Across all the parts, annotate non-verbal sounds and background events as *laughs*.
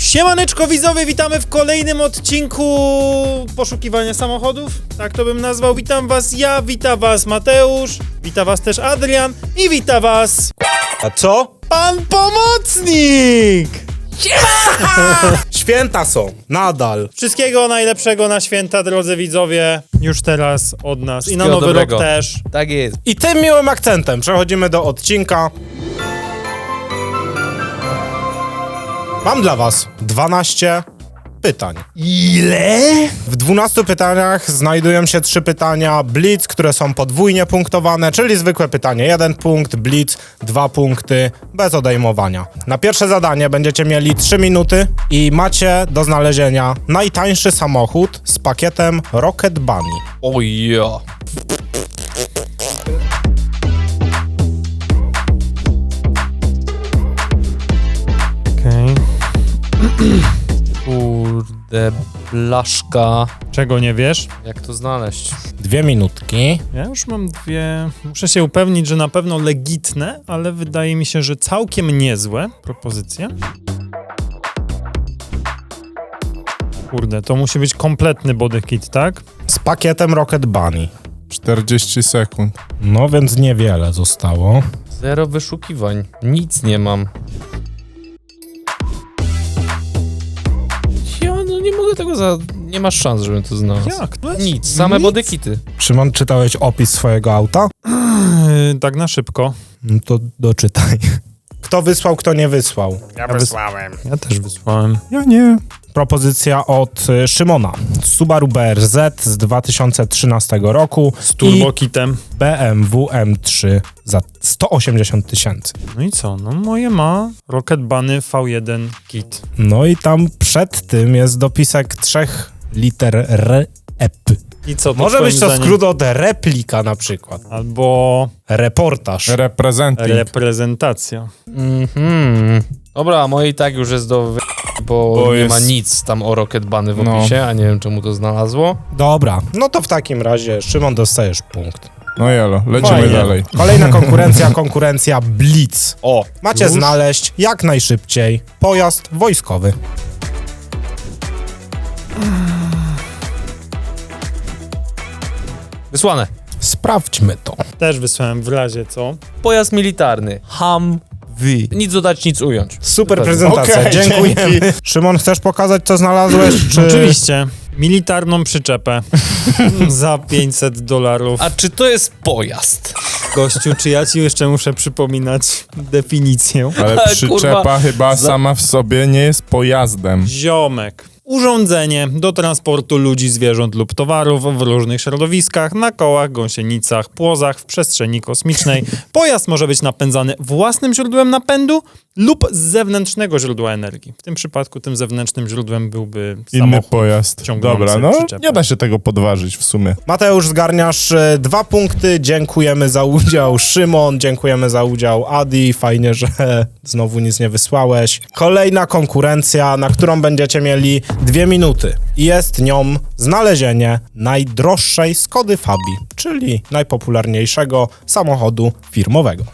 Siemaneczko widzowie, witamy w kolejnym odcinku poszukiwania samochodów, tak to bym nazwał. Witam was ja, wita was Mateusz, wita was też Adrian i wita was A co? pan pomocnik! *laughs* Święta są, nadal. Wszystkiego najlepszego na święta, drodzy widzowie, już teraz od nas i na Wszystkiego nowy dobrego. rok też. Tak jest. I tym miłym akcentem przechodzimy do odcinka. Mam dla was 12 pytań. Ile? W 12 pytaniach znajdują się trzy pytania blitz, które są podwójnie punktowane, czyli zwykłe pytanie 1 punkt, blitz 2 punkty, bez odejmowania. Na pierwsze zadanie będziecie mieli 3 minuty i macie do znalezienia najtańszy samochód z pakietem Rocket Bunny. Oj, ja. Okej. Kurde, blaszka. Czego nie wiesz? Jak to znaleźć? Dwie minutki. Ja już mam dwie. Muszę się upewnić, że na pewno legitne, ale wydaje mi się, że całkiem niezłe propozycje. Kurde, to musi być kompletny body kit, tak? Z pakietem Rocket Bunny. 40 sekund. No więc niewiele zostało. Zero wyszukiwań. Nic nie mam. No nie mogę tego za... Nie masz szans, żebym to znalazł. Jak? Nic, same Nic? bodykity. Szymon, czytałeś opis swojego auta? Yy, tak na szybko. No to doczytaj. Kto wysłał, kto nie wysłał. Ja wysłałem. Ja też wysłałem. Ja nie. Propozycja od y, Szymona. Subaru BRZ z 2013 roku Z turbokitem. BMW M3 za 180 tysięcy. No i co? No moje ma Rocket Bunny V1 kit. No i tam przed tym jest dopisek trzech liter REP. I co to Może być to zdaniem? skrót od replika na przykład. Albo Reportaż. Reprezenting. reprezentacja. Mhm. Dobra, moje i tak już jest do wy... bo, Bo nie jest- ma nic tam o Rocket Bunny w No. opisie, a nie wiem czemu to znalazło. Dobra, no to w takim razie Szymon dostajesz punkt. No jelo, lecimy Fajnie. dalej. Kolejna *laughs* konkurencja, konkurencja Blitz. O, Macie już? znaleźć jak najszybciej pojazd wojskowy. Wysłane. Sprawdźmy to. Też wysłałem w razie, co? Pojazd militarny. Humvee. Nic dodać, nic ująć. Super prezentacja, Okej, dziękujemy. Szymon, chcesz pokazać, co znalazłeś? *laughs* Czy... Oczywiście. Militarną przyczepę *laughs* za 500 dolarów. A czy to jest pojazd? Gościu, czy ja ci jeszcze muszę przypominać definicję? Ale *laughs* Kurwa, przyczepa chyba za- sama w sobie nie jest pojazdem. Ziomek. Urządzenie do transportu ludzi, zwierząt lub towarów w różnych środowiskach, na kołach, gąsienicach, płozach, w przestrzeni kosmicznej. *laughs* Pojazd może być napędzany własnym źródłem napędu lub z zewnętrznego źródła energii. W tym przypadku tym zewnętrznym źródłem byłby Inny samochód. pojazd. Dobra, no przyczepę. nie da się tego podważyć w sumie. Mateusz, zgarniasz e, dwa punkty. Dziękujemy za udział. Szymon, dziękujemy za udział. Adi, fajnie, że *laughs* znowu nic nie wysłałeś. Kolejna konkurencja, na którą będziecie mieli dwie minuty. Jest nią znalezienie najdroższej Skody Fabii, czyli najpopularniejszego samochodu firmowego.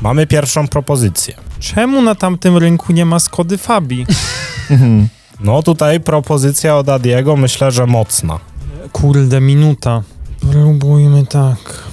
Mamy pierwszą propozycję. Czemu na tamtym rynku nie ma Skody Fabii? *laughs* No tutaj propozycja od Adiego myślę, że mocna. Kurde, minuta. Próbujmy tak.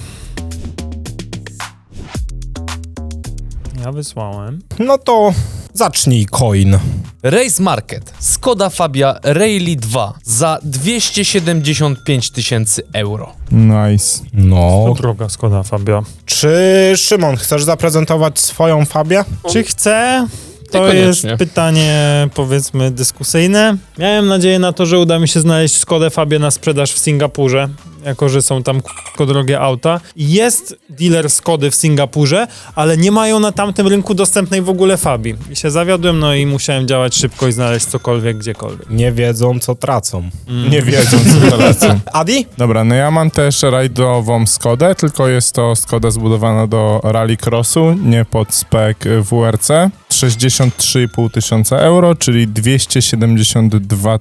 Ja wysłałem. No to zacznij coin. Race Market. Skoda Fabia Rally 2 za 275 tysięcy euro. Nice. No. To droga Skoda Fabia. Czy Szymon, chcesz zaprezentować swoją Fabię? Czy chcę? To Niekoniecznie. jest pytanie, powiedzmy, dyskusyjne. Miałem nadzieję na to, że uda mi się znaleźć Skodę Fabię na sprzedaż w Singapurze, jako że są tam k***ko drogie auta. Jest dealer Skody w Singapurze, ale nie mają na tamtym rynku dostępnej w ogóle Fabii. I się zawiodłem, no i musiałem działać szybko i znaleźć cokolwiek, gdziekolwiek. Nie wiedzą, co tracą. Nie wiedzą, co *laughs* lecą. Adi? Dobra, no ja mam też rajdową Skodę, tylko jest to Skoda zbudowana do rallycrossu, nie pod spec WRC. 63,5 tysiąca euro, czyli 272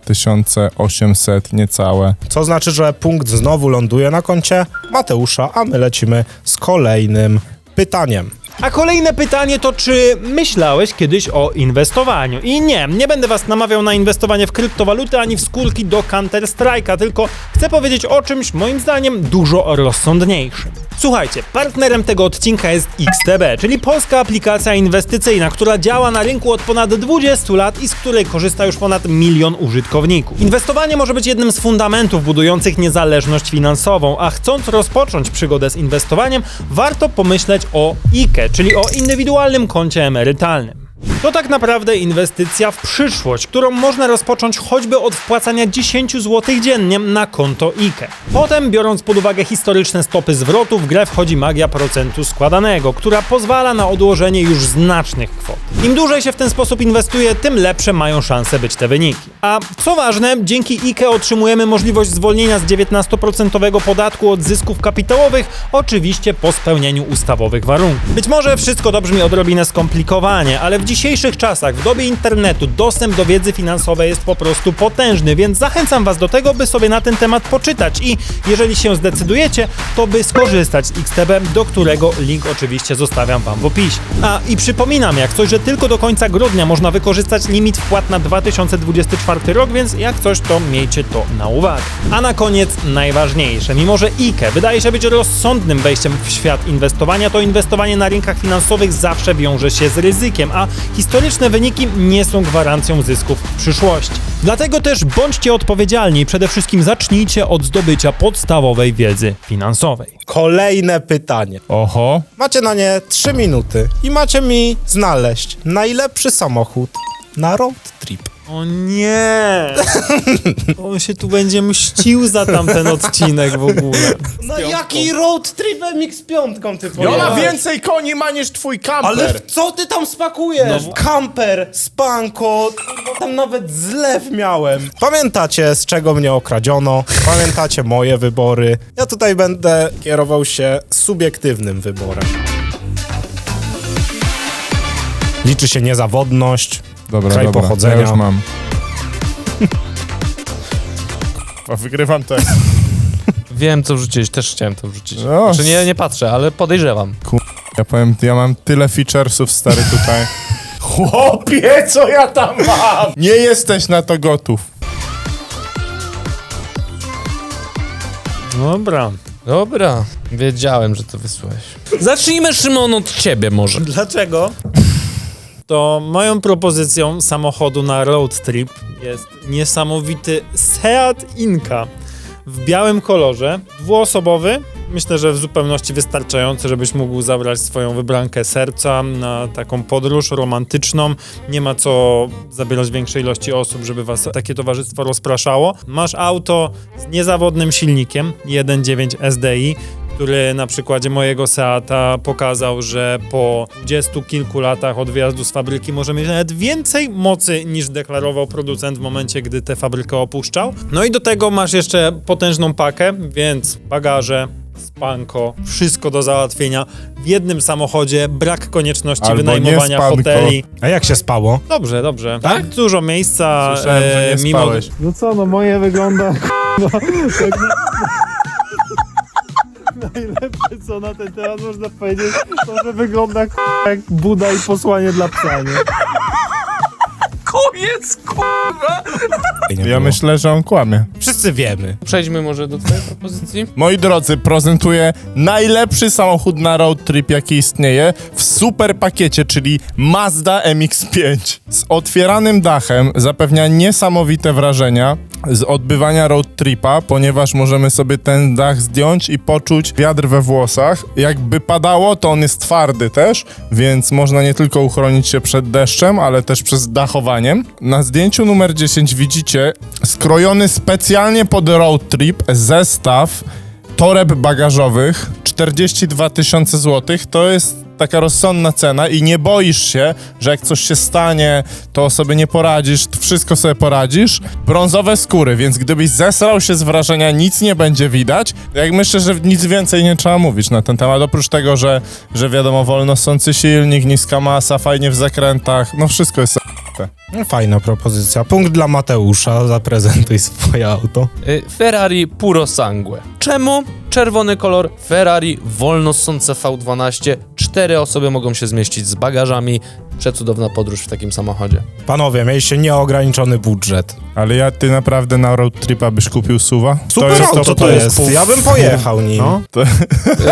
800 niecałe. Co znaczy, że punkt znowu ląduje na koncie Mateusza, a my lecimy z kolejnym pytaniem. A kolejne pytanie to, czy myślałeś kiedyś o inwestowaniu? I nie, nie będę was namawiał na inwestowanie w kryptowaluty ani w skórki do Counter-Strike'a, tylko chcę powiedzieć o czymś, moim zdaniem, dużo rozsądniejszym. Słuchajcie, partnerem tego odcinka jest XTB, czyli polska aplikacja inwestycyjna, która działa na rynku od ponad 20 lat i z której korzysta już ponad milion użytkowników. Inwestowanie może być jednym z fundamentów budujących niezależność finansową, a chcąc rozpocząć przygodę z inwestowaniem, warto pomyśleć o IKE, czyli o indywidualnym koncie emerytalnym. To tak naprawdę inwestycja w przyszłość, którą można rozpocząć choćby od wpłacania 10 zł dziennie na konto IKE. Potem, biorąc pod uwagę historyczne stopy zwrotu, w grę wchodzi magia procentu składanego, która pozwala na odłożenie już znacznych kwot. Im dłużej się w ten sposób inwestuje, tym lepsze mają szanse być te wyniki. A co ważne, dzięki IKE otrzymujemy możliwość zwolnienia z 19% podatku od zysków kapitałowych, oczywiście po spełnieniu ustawowych warunków. Być może wszystko to brzmi odrobinę skomplikowanie, ale w dzisiejszych czasach, w dobie internetu, dostęp do wiedzy finansowej jest po prostu potężny, więc zachęcam Was do tego, by sobie na ten temat poczytać i jeżeli się zdecydujecie, to by skorzystać z XTB, do którego link oczywiście zostawiam Wam w opisie. A i przypominam, jak coś, że tylko do końca grudnia można wykorzystać limit wpłat na 2024 rok, więc jak coś, to miejcie to na uwadze. A na koniec najważniejsze, mimo że IKE wydaje się być rozsądnym wejściem w świat inwestowania, to inwestowanie na rynkach finansowych zawsze wiąże się z ryzykiem, a historyczne wyniki nie są gwarancją zysków w przyszłości. Dlatego też bądźcie odpowiedzialni i przede wszystkim zacznijcie od zdobycia podstawowej wiedzy finansowej. Kolejne pytanie. Oho, Macie na nie 3 minuty i macie mi znaleźć najlepszy samochód na road trip. O nie! On się tu będzie mścił za tamten odcinek w ogóle. No jaki road trip MX-5 ty I ona pojechałeś? więcej koni ma niż twój kamper. Ale w co ty tam spakujesz? No. Kamper, spanko, kurwa, tam nawet zlew miałem. Pamiętacie, z czego mnie okradziono? Pamiętacie moje wybory? Ja tutaj będę kierował się subiektywnym wyborem. Liczy się niezawodność, Dobra, kraj dobra, pochodzenia. ja już mam. *laughs* A wygrywam też. Wiem, co wrzuciłeś, też chciałem to wrzucić. No. Znaczy nie, nie patrzę, ale podejrzewam. Ja powiem, ja mam tyle featuresów stary tutaj. Chłopie, co ja tam mam? Nie jesteś na to gotów. Dobra. Dobra, wiedziałem, że to wysłałeś. Zacznijmy, Szymon, od ciebie może. Dlaczego? To moją propozycją samochodu na road trip jest niesamowity Seat Inka w białym kolorze, dwuosobowy. Myślę, że w zupełności wystarczający, żebyś mógł zabrać swoją wybrankę serca na taką podróż romantyczną. Nie ma co zabierać większej ilości osób, żeby was takie towarzystwo rozpraszało. Masz auto z niezawodnym silnikiem 1.9 SDI, który na przykładzie mojego Seata pokazał, że po dwudziestu kilku latach od wyjazdu z fabryki może mieć nawet więcej mocy niż deklarował producent w momencie, gdy tę fabrykę opuszczał. No i do tego masz jeszcze potężną pakę, więc bagaże, spanko, wszystko do załatwienia w jednym samochodzie, brak konieczności Albo wynajmowania nie spanko. hoteli. A jak się spało? Dobrze, dobrze. Tak? Dużo miejsca, Słyszałem, że e, nie mimo... spałeś. No co, no moje wygląda *laughs* no, tak. Najlepsze co na ten temat można powiedzieć, to że wygląda jak Buda i posłanie dla psa, nie? Koniec, kurwa! Ja myślę, że on kłamie. Wszyscy wiemy. Przejdźmy może do twojej propozycji. Moi drodzy, prezentuję najlepszy samochód na road trip, jaki istnieje w super pakiecie, czyli Mazda MX-5. Z otwieranym dachem zapewnia niesamowite wrażenia z odbywania road tripa, ponieważ możemy sobie ten dach zdjąć i poczuć wiatr we włosach. Jakby padało, to on jest twardy też, więc można nie tylko uchronić się przed deszczem, ale też przed dachowaniem. Na zdjęciu numer 10 widzicie skrojony specjalnie pod road trip zestaw toreb bagażowych 42 tysiące złotych to jest taka rozsądna cena i nie boisz się, że jak coś się stanie, to sobie nie poradzisz, to wszystko sobie poradzisz. Brązowe skóry, więc gdybyś zesrał się z wrażenia, nic nie będzie widać. Jak myślę, że nic więcej nie trzeba mówić na ten temat, oprócz tego, że, że wiadomo, wolnosący silnik, niska masa, fajnie w zakrętach, no wszystko jest No, Fajna propozycja. Punkt dla Mateusza. Zaprezentuj swoje auto. Y, Ferrari Puro Sangue. Czemu? Czerwony kolor Ferrari wolnossące V12. Cztery osoby mogą się zmieścić z bagażami. Przecudowna podróż w takim samochodzie. Panowie, mieliście nieograniczony budżet. Ale ja, ty naprawdę na road tripa byś kupił suwa? Super auto to, jest. Ja bym pojechał nim. No.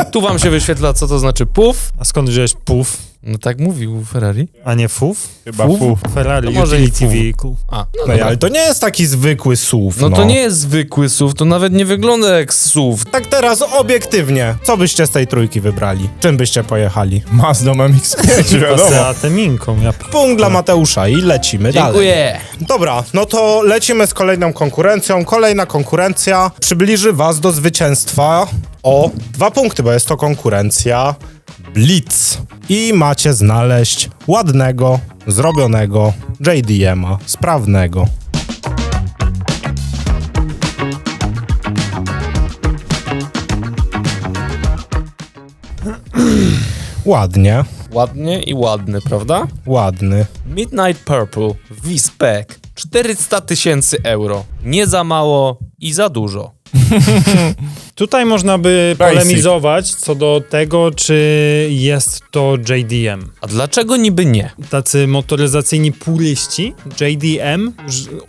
Y, *laughs* Tu wam się wyświetla, co to znaczy PUF. A skąd wziąłeś PUF, No tak mówił Ferrari. a nie FUF? Chyba Fów? fuf. Ferrari To może i Utility FUF. Vehicle. A, no, No, ale to nie jest taki zwykły SUV. no No, to nie jest zwykły SUV, to nawet nie wygląda jak SUV. Tak teraz obiektywnie. Co byście z tej trójki wybrali? Czym byście pojechali? Mazdą MX-5, *laughs* wiadomo. Seatem Inką, ja Punkt dla Mateusza i lecimy dalej. Dziękuję. Dobra, no to lecimy z kolejną konkurencją. Kolejna konkurencja przybliży was do zwycięstwa o dwa punkty, bo jest to konkurencja Blitz. I macie znaleźć ładnego, zrobionego JDM-a, sprawnego. Ładnie, Ładnie i ładny, prawda? ładny. Midnight Purple V-Spec 400 tysięcy euro. Nie za mało i za dużo. *laughs* Tutaj można by Basic. polemizować co do tego, czy jest to JDM. A dlaczego niby nie? Tacy motoryzacyjni puryści JDM,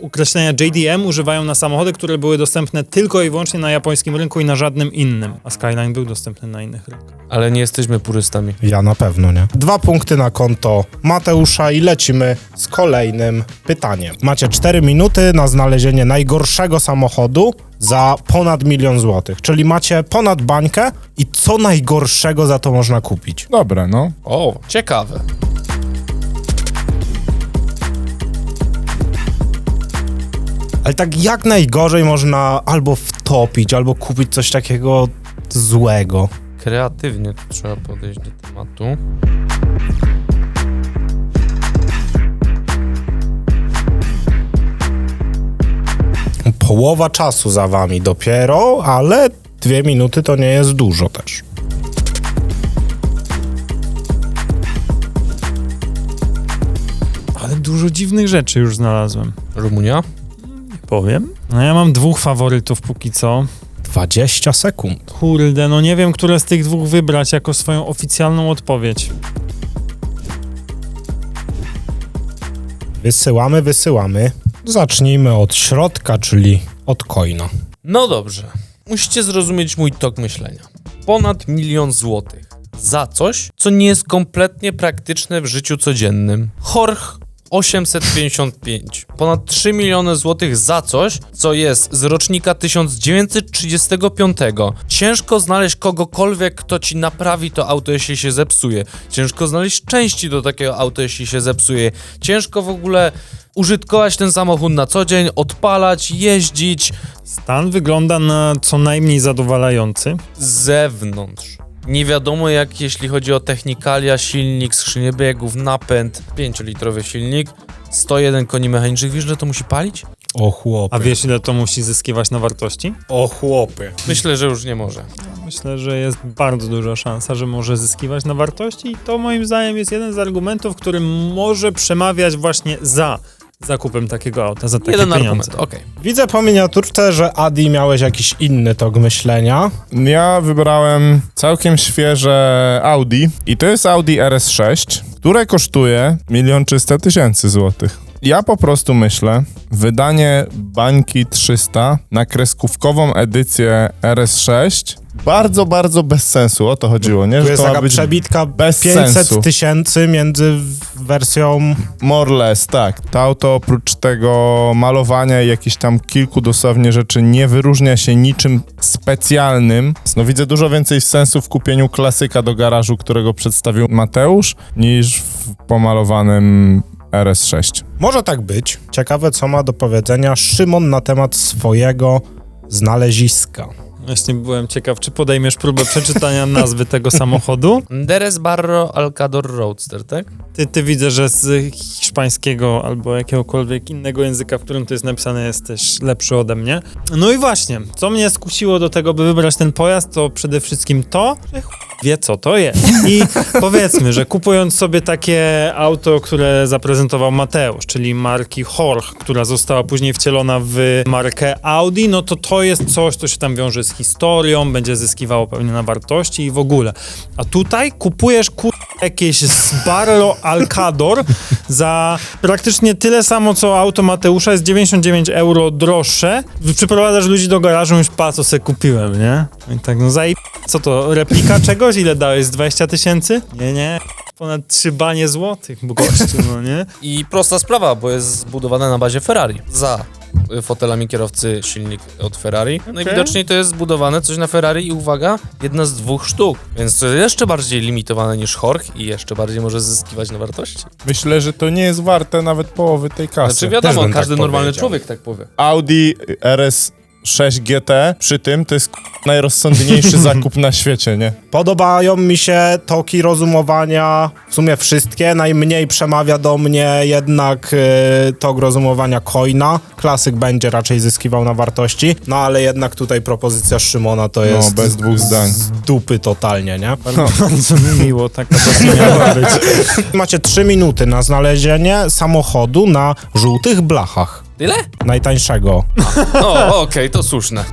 określenia JDM używają na samochody, które były dostępne tylko i wyłącznie na japońskim rynku i na żadnym innym. A Skyline był dostępny na innych rynkach. Ale nie jesteśmy purystami. Ja na pewno nie. Dwa punkty na konto Mateusza i lecimy z kolejnym pytaniem. Macie 4 minuty na znalezienie najgorszego samochodu za ponad milion złotych. Czyli macie ponad bańkę i co najgorszego za to można kupić. Dobre, no. O, ciekawe. Ale tak jak najgorzej można albo wtopić, albo kupić coś takiego złego. Kreatywnie tu trzeba podejść do tematu. Połowa czasu za wami dopiero, ale dwie minuty to nie jest dużo też. Ale dużo dziwnych rzeczy już znalazłem. Rumunia? Powiem. No ja mam dwóch faworytów póki co. 20 sekund. Kurde, no nie wiem, które z tych dwóch wybrać jako swoją oficjalną odpowiedź. Wysyłamy, wysyłamy. Zacznijmy od środka, czyli od coina. No dobrze. Musicie zrozumieć mój tok myślenia. Ponad milion złotych. Za coś, co nie jest kompletnie praktyczne w życiu codziennym. Horch 855. Ponad 3 miliony złotych za coś, co jest z rocznika 1935. Ciężko znaleźć kogokolwiek, kto ci naprawi to auto, jeśli się zepsuje. Ciężko znaleźć części do takiego auta, jeśli się zepsuje. Ciężko w ogóle użytkować ten samochód na co dzień, odpalać, jeździć Stan wygląda na co najmniej zadowalający. z zewnątrz. Nie wiadomo jak jeśli chodzi o technikalia, silnik, skrzynię biegów, napęd, 5-litrowy silnik, 101 koni mechanicznych, wiesz, że to musi palić? O chłopy. A wiesz, ile to musi zyskiwać na wartości? O chłopy. Myślę, że już nie może. Myślę, że jest bardzo duża szansa, że może zyskiwać na wartości i to moim zdaniem jest jeden z argumentów, który może przemawiać właśnie za zakupem takiego auta, za takie Jeden pieniądze. argument, okej. Widzę po miniaturce, że Adi miałeś jakiś inny tok myślenia. Ja wybrałem całkiem świeże Audi i to jest Audi RS6, które kosztuje 1 300 tysięcy złotych. Ja po prostu myślę, wydanie bańki 300 na kreskówkową edycję RS6 bardzo, bardzo bez sensu, o to chodziło, nie? Że jest to ma taka być przebitka bez 500 sensu. tysięcy między wersją... More or less, tak. To auto oprócz tego malowania i jakichś tam kilku dosłownie rzeczy nie wyróżnia się niczym specjalnym. No widzę dużo więcej sensu w kupieniu klasyka do garażu, którego przedstawił Mateusz, niż w pomalowanym RS6. Może tak być. Ciekawe, co ma do powiedzenia Szymon na temat swojego znaleziska. Właśnie byłem ciekaw, czy podejmiesz próbę przeczytania nazwy tego samochodu. Deres Barro Alcador Roadster, tak? Ty, ty widzę, że z hiszpańskiego albo jakiegokolwiek innego języka, w którym to jest napisane, jesteś lepszy ode mnie. No i właśnie, co mnie skusiło do tego, by wybrać ten pojazd, to przede wszystkim to, że. Wie co to jest. I powiedzmy, że kupując sobie takie auto, które zaprezentował Mateusz, czyli marki Horch, która została później wcielona w markę Audi, no to to jest coś, co się tam wiąże z historią, będzie zyskiwało pewnie na wartości i w ogóle. A tutaj kupujesz kur... jakieś Sbarro Alcador za praktycznie tyle samo, co auto Mateusza, jest 99 euro droższe. Przyprowadzasz ludzi do garażu i już pa, co se kupiłem, nie? I tak, no zaj... Co to, replika czegoś? Ile dałeś? Z 20 tysięcy? Nie, nie. Ponad 3 banie złotych, bo gościu, no nie? I prosta sprawa, bo jest zbudowane na bazie Ferrari. Za fotelami kierowcy silnik od Ferrari. Najwidoczniej to jest zbudowane coś na Ferrari i uwaga, jedna z dwóch sztuk. Więc to jest jeszcze bardziej limitowane niż Horch i jeszcze bardziej może zyskiwać na wartości. Myślę, że to nie jest warte nawet połowy tej kasy. Znaczy wiadomo, każdy tak normalny powiedział. człowiek tak powie. Audi RS6 GT przy tym to jest najrozsądniejszy *laughs* zakup na świecie, nie? Podobają mi się toki rozumowania, w sumie wszystkie. Najmniej przemawia do mnie jednak y, tok rozumowania coina. Klasyk będzie raczej zyskiwał na wartości, no ale jednak tutaj propozycja Szymona to jest bez dwóch zdań. z dupy totalnie, nie? *laughs* Bardzo mi miło, właśnie miała być. Macie trzy minuty na znalezienie samochodu na żółtych blachach. Tyle? Najtańszego. O, okej, to słuszne.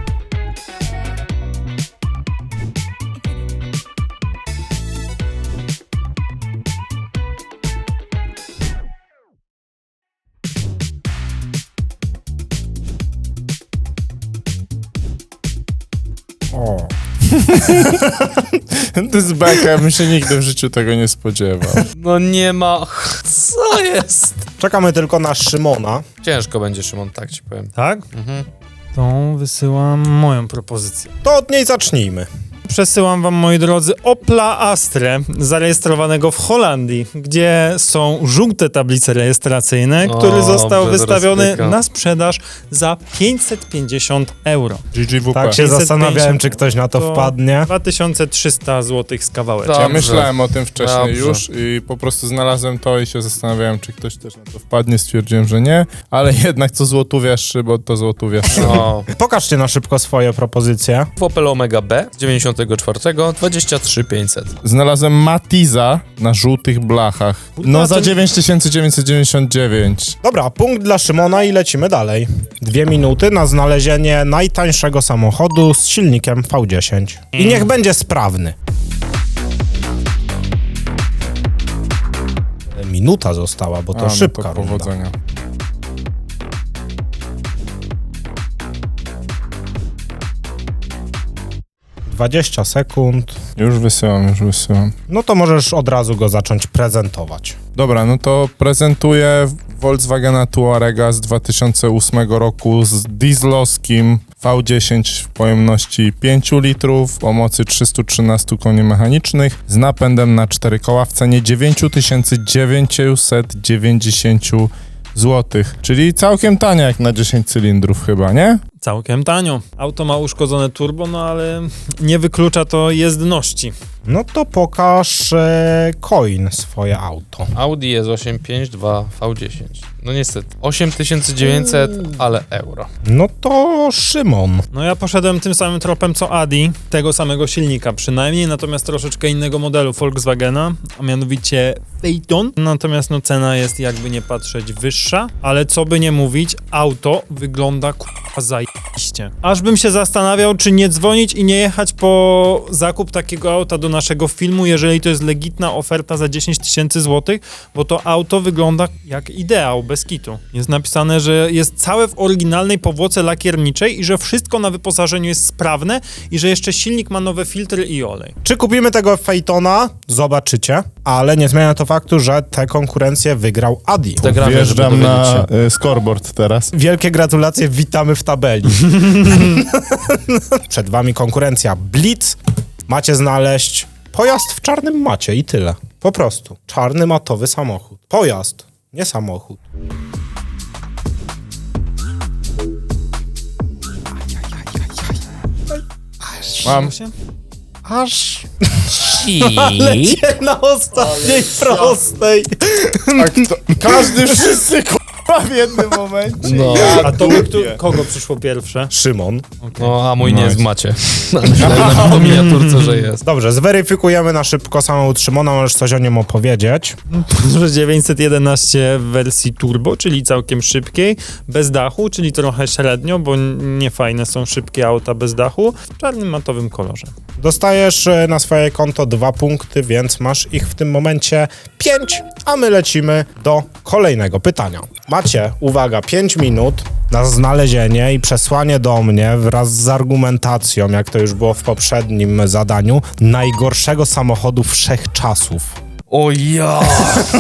*laughs* To jest beka, bym się nigdy w życiu tego nie spodziewał. No nie ma... Co jest? Czekamy tylko na Szymona. Ciężko będzie, Szymon, tak ci powiem. Tak? Mhm. To wysyłam moją propozycję. To od niej zacznijmy. Przesyłam wam, moi drodzy, Opla Astrę, zarejestrowanego w Holandii, gdzie są żółte tablice rejestracyjne, O, który został bez wystawiony rozpyka. na sprzedaż za 550 euro. GGWP. Tak się 550 zastanawiałem, czy ktoś na to, to- wpadnie. 2300 zł z kawałeczkiem. Ja Dobrze. myślałem o tym wcześniej Dobrze. już i po prostu znalazłem to i się zastanawiałem, czy ktoś też na to wpadnie. Stwierdziłem, że nie, ale *laughs* jednak co złotówiasz, bo to złotówiasz. No. Pokażcie na szybko swoje propozycje. W Opel Omega B z 94 23500. Znalazłem Matiza na żółtych blachach. No za tym- 9999. Dobra, punkt dla Szymona i lecimy dalej. Dwie minuty na znalezienie najtańszego samochodu z silnikiem V10. I niech będzie sprawny. Minuta została, bo to A, no szybka to runda. powodzenia. Dwadzieścia sekund. Już wysyłam, już wysyłam. No to możesz od razu go zacząć prezentować. Dobra, no to prezentuję Volkswagena Tuarega z 2008 roku z dieslowskim V10 w pojemności 5 litrów o mocy 313 koni mechanicznych z napędem na 4 koła w cenie 9990 zł, czyli całkiem tanie jak na 10 cylindrów chyba, nie? Całkiem tanio. Auto ma uszkodzone turbo, no ale nie wyklucza to jezdności. No to pokaż e, coin swoje auto. Audi jest 852 V10. No niestety. 8900, ale euro. No to Szymon. No ja poszedłem tym samym tropem co Adi, tego samego silnika przynajmniej, natomiast troszeczkę innego modelu Volkswagena, a mianowicie Phaeton. Natomiast no cena jest jakby nie patrzeć wyższa, ale co by nie mówić, auto wygląda k***a zajebiście. Aż bym się zastanawiał, czy nie dzwonić i nie jechać po zakup takiego auta do naszego filmu, jeżeli to jest legitna oferta za 10 tysięcy złotych, bo to auto wygląda jak ideał, bez kitu. Jest napisane, że jest całe w oryginalnej powłoce lakierniczej i że wszystko na wyposażeniu jest sprawne i że jeszcze silnik ma nowe filtry i olej. Czy kupimy tego Phaetona? Zobaczycie. Ale nie zmienia to faktu, że tę konkurencję wygrał Adi. Instagramie, żeby Wjeżdżam dowiedzieć na y, scoreboard teraz. Wielkie gratulacje, witamy w tabeli. *laughs* Przed wami konkurencja Blitz. Macie znaleźć pojazd w czarnym macie i tyle. Po prostu. Czarny matowy samochód. Pojazd, nie samochód. Mam. Aż *laughs* lecie na ostatniej prostej. A kto, każdy wszyscy w jednym momencie. No. A to kto, kogo przyszło pierwsze? Szymon. No, a mój nie jest w macie. *laughs* Na *laughs* miniaturce, że jest. Dobrze, zweryfikujemy na szybko samochód Szymona, możesz coś o nim opowiedzieć. *laughs* Że 911 w wersji turbo, czyli całkiem szybkiej, bez dachu, czyli trochę średnio, bo nie fajne są szybkie auta bez dachu, w czarnym matowym kolorze. Dostajesz e, na swoje konto dwa punkty, więc masz ich w tym momencie pięć, a my lecimy do kolejnego pytania. Macie, uwaga, 5 minut na znalezienie i przesłanie do mnie wraz z argumentacją, jak to już było w poprzednim zadaniu, najgorszego samochodu wszechczasów. O ja!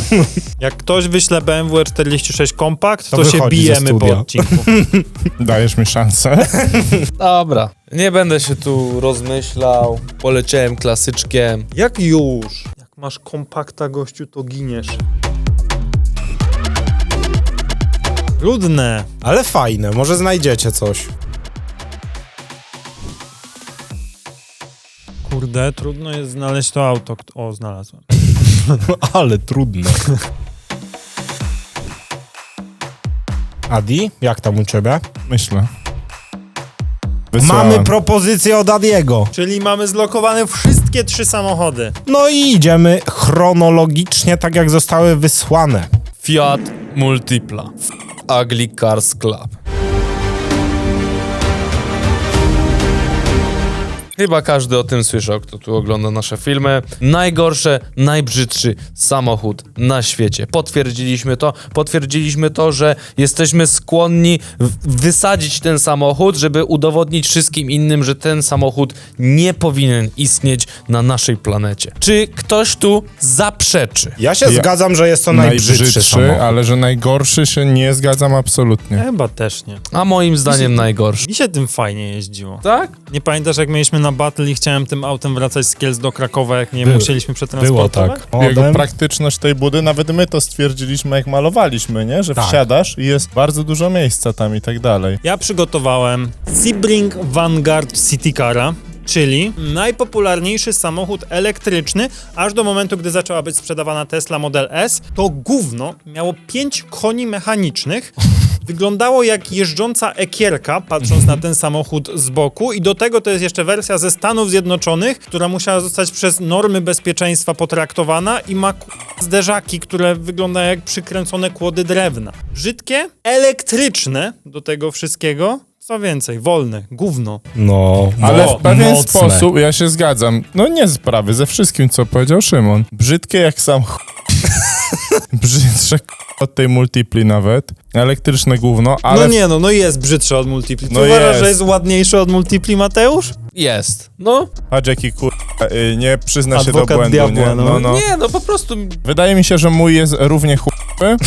*laughs* Jak ktoś wyśle BMW 46 Compact, To to, się bijemy po odcinku. *laughs* Dajesz mi szansę? *laughs* Dobra. Nie będę się tu rozmyślał. Poleciałem klasyczkiem. Jak już? Jak masz kompakta, gościu, to giniesz. Trudne. Ale fajne, może znajdziecie coś. Kurde, trudno jest znaleźć to auto. O, znalazłem. *laughs* Ale trudne. Adi, jak tam u ciebie? Myślę. Wysyłałem. Mamy propozycję od Adiego. Czyli mamy zlokowane wszystkie trzy samochody. No i idziemy chronologicznie, tak jak zostały wysłane. Fiat Multipla. Ugly Cars Club. Chyba każdy o tym słyszał, kto tu ogląda nasze filmy. Najgorsze, najbrzydszy samochód na świecie. Potwierdziliśmy to. Potwierdziliśmy to, że jesteśmy skłonni wysadzić ten samochód, żeby udowodnić wszystkim innym, że ten samochód nie powinien istnieć na naszej planecie. Czy ktoś tu zaprzeczy? Ja się Ja- zgadzam, że jest to najbrzydszy, samochód. ale że najgorszy się nie zgadzam absolutnie. Chyba też nie. A moim zdaniem najgorszy. Mi się tym fajnie jeździło. Tak? Nie pamiętasz, jak mieliśmy na battle i chciałem tym autem wracać z Kielc do Krakowa, jak nie Było- musieliśmy Było przetransportować? tak. Jego Odem. praktyczność tej budy, nawet my to stwierdziliśmy, jak malowaliśmy, nie? Że Tak. wsiadasz i jest bardzo dużo miejsca tam i tak dalej. Ja przygotowałem Sebring Vanguard City Cara, czyli najpopularniejszy samochód elektryczny, aż do momentu, gdy zaczęła być sprzedawana Tesla Model S. To gówno miało 5 koni mechanicznych. Wyglądało jak jeżdżąca ekierka, patrząc na ten samochód z boku i do tego to jest jeszcze wersja ze Stanów Zjednoczonych, która musiała zostać przez normy bezpieczeństwa potraktowana i ma zderzaki, które wyglądają jak przykręcone kłody drewna. Brzydkie, elektryczne do tego wszystkiego, co więcej, wolne, gówno. No, Ale mo- w pewien mocne. sposób, ja się zgadzam, no nie z prawy, ze wszystkim, co powiedział Szymon. Brzydkie jak sam ch... *laughs* Brzydsze k- od tej multipli nawet. Elektryczne gówno, ale... No nie no, no jest brzydszy od Multipli. Ty No uważasz, jest. że jest ładniejszy od Multipli, Mateusz? Jest. No, Patrz jaki kur... y, nie przyzna się do Adwokat błędu, diabła, nie? no. No, no. nie, no po prostu Wydaje mi się, że mój jest równie chujowy. *laughs*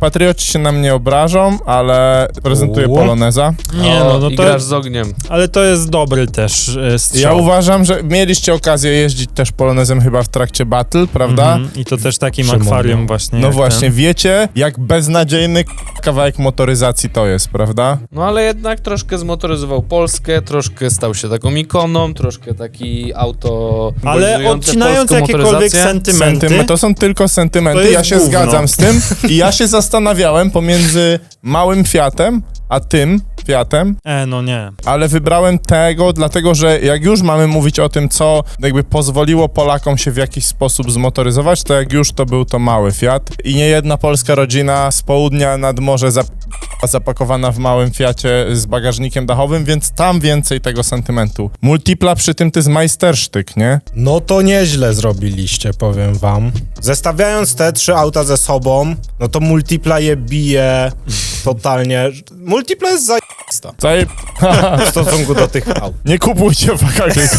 Patrioci się na mnie obrażą, ale prezentuję What? Poloneza. Nie o, no, no i to grasz z ogniem. Ale to jest dobry też e, strzał. Ja uważam, że mieliście okazję jeździć też Polonezem chyba w trakcie battle, prawda? Mhm. I to też takim Szymon, akwarium no. właśnie. No jak właśnie, ten. wiecie, jak beznadziejny k- kawałek motoryzacji to jest, prawda? No ale jednak troszkę zmotoryzował Polskę, troszkę stał się taką ikoną, troszkę taki auto... Ale symbolizujące odcinając polską jakiekolwiek motoryzację. sentymenty, Sentyme- to są tylko To sentymenty, jest ja się gówno. zgadzam z tym i ja się *laughs* zastanawiałem pomiędzy małym Fiatem, a tym Fiatem, e, no nie. ale wybrałem tego, dlatego że jak już mamy mówić o tym, co jakby pozwoliło Polakom się w jakiś sposób zmotoryzować, to jak już to był to mały Fiat i nie jedna polska rodzina z południa nad morze zap- zapakowana w małym Fiacie z bagażnikiem dachowym, więc tam więcej tego sentymentu. Multipla przy tym to jest majstersztyk, nie? No to nieźle zrobiliście, powiem wam. Zestawiając te trzy auta ze sobą, no to Multipla je bije totalnie. Multipla jest zajebista Zaje... w stosunku do tych aut. nie kupujcie wakacje. *laughs*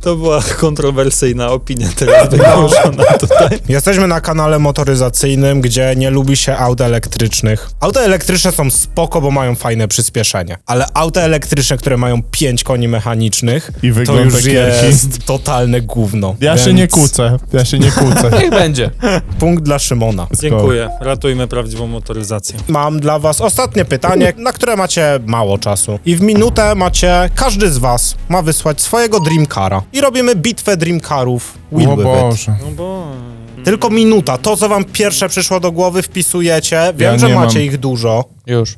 To była kontrowersyjna opinia teraz wygłoszona tutaj. Jesteśmy na kanale motoryzacyjnym, gdzie nie lubi się aut elektrycznych. Auta elektryczne są spoko, bo mają fajne przyspieszenie, ale auta elektryczne, które mają 5 koni mechanicznych, I to wygląd już jest totalne gówno. Ja się Więc nie kłócę, ja się nie kłócę. *laughs* Niech będzie. Punkt dla Szymona. Dziękuję. Ratujmy prawdziwą motoryzację. Mam dla was ostatnie pytanie, na które macie mało mało czasu. I w minutę macie, każdy z was ma wysłać swojego Dreamcara. I robimy bitwę Dreamcarów. Win O with it. Boże. No bo... Tylko minuta. To, co wam pierwsze przyszło do głowy, wpisujecie. Wiem, Ja że nie macie mam. ich dużo. Już.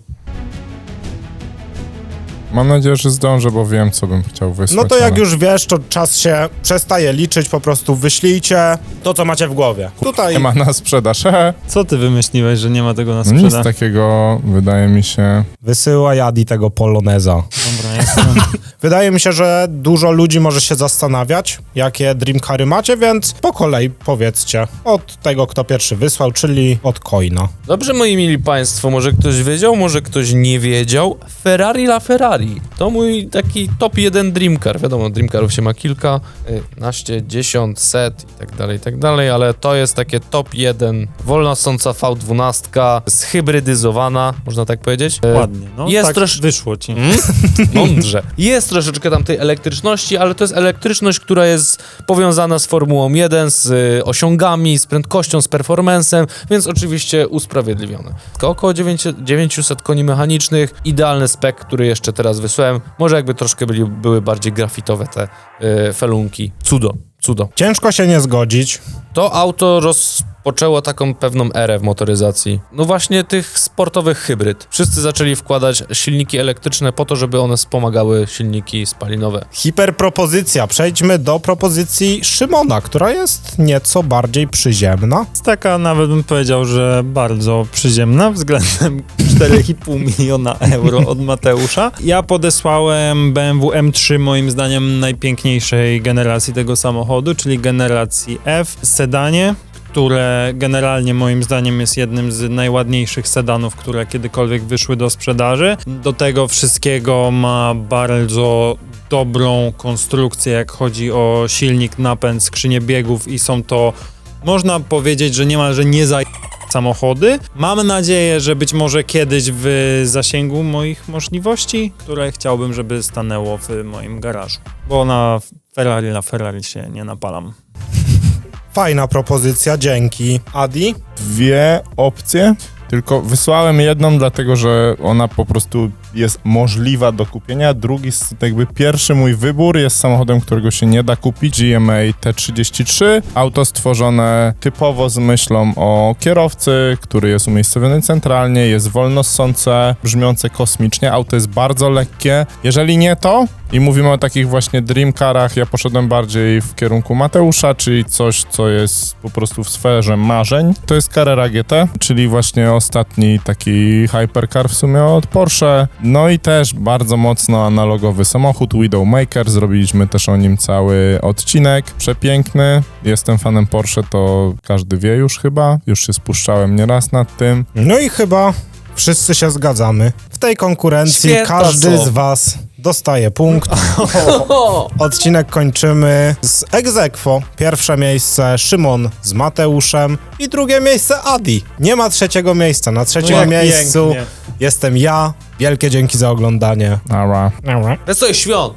Mam nadzieję, że zdążę, bo wiem, co bym chciał wysłać. No to jak ale- już wiesz, to czas się przestaje liczyć, po prostu wyślijcie to, co macie w głowie. Tutaj Nie ma na sprzedaż. Hehe. *laughs* Co ty wymyśliłeś, że nie ma tego na Nic sprzedaż? takiego, wydaje mi się. wysyła Jadi tego poloneza. Dobra, jestem. *laughs* Wydaje mi się, że dużo ludzi może się zastanawiać, jakie Dreamcary macie, więc po kolei powiedzcie od tego, kto pierwszy wysłał, czyli od Coina. Dobrze, moi mili państwo, może ktoś wiedział, może ktoś nie wiedział. Ferrari la Ferrari. To mój taki top 1 Dreamcar. Wiadomo, Dreamcarów się ma kilka, y, naście, dziesiąt, set i tak dalej, i tak dalej, ale to jest takie top 1 wolnosąca V12, zhybrydyzowana, można tak powiedzieć. E, Ładnie, no Jest tak trosz- wyszło ci. Mm? *laughs* Mądrze. Jest troszeczkę tam tej elektryczności, ale to jest elektryczność, która jest powiązana z Formułą 1, z y, osiągami, z prędkością, z performancem, więc oczywiście usprawiedliwione. Tylko Około 9, 900 koni mechanicznych, idealny spek, który jeszcze teraz wysłałem. Może jakby troszkę byli, były bardziej grafitowe te y, felunki. Cudo, cudo. Ciężko się nie zgodzić. To auto rozpoczęło taką pewną erę w motoryzacji. No właśnie tych sportowych hybryd. Wszyscy zaczęli wkładać silniki elektryczne po to, żeby one wspomagały silniki spalinowe. Hiperpropozycja. Przejdźmy do propozycji Szymona, która jest nieco bardziej przyziemna. Jest taka nawet bym powiedział, że bardzo przyziemna względem *laughs* 4,5 miliona euro od Mateusza. Ja podesłałem BMW M3 moim zdaniem najpiękniejszej generacji tego samochodu, czyli generacji F, sedanie, które generalnie moim zdaniem jest jednym z najładniejszych sedanów, które kiedykolwiek wyszły do sprzedaży. Do tego wszystkiego ma bardzo dobrą konstrukcję, jak chodzi o silnik, napęd, skrzynię biegów i są to można powiedzieć, że niemalże nie za samochody. Mam nadzieję, że być może kiedyś w zasięgu moich możliwości, które chciałbym, żeby stanęło w moim garażu. Bo na Ferrari na Ferrari się nie napalam. Fajna propozycja, dzięki. Adi? Dwie opcje, tylko wysłałem jedną, dlatego że ona po prostu jest możliwa do kupienia. Drugi, jakby pierwszy mój wybór jest samochodem, którego się nie da kupić, GMA T33. Auto stworzone typowo z myślą o kierowcy, który jest umiejscowiony centralnie, jest wolnossące, brzmiące kosmicznie. Auto jest bardzo lekkie. Jeżeli nie to, i mówimy o takich właśnie dreamcarach, ja poszedłem bardziej w kierunku Mateusza, czyli coś, co jest po prostu w sferze marzeń. To jest Carrera GT, czyli właśnie ostatni taki hypercar w sumie od Porsche. No i też bardzo mocno analogowy samochód Widowmaker, zrobiliśmy też o nim cały odcinek. Przepiękny, jestem fanem Porsche, to każdy wie już chyba, już się spuszczałem nieraz nad tym. No i chyba wszyscy się zgadzamy. W tej konkurencji Święta każdy są. z was dostaje punkt. *laughs* *laughs* Odcinek kończymy z egzekwo. Pierwsze miejsce Szymon z Mateuszem i drugie miejsce Adi. Nie ma trzeciego miejsca. Na trzecim jak miejscu pięknie. jestem ja. Wielkie dzięki za oglądanie. Ara. Wesołych świąt!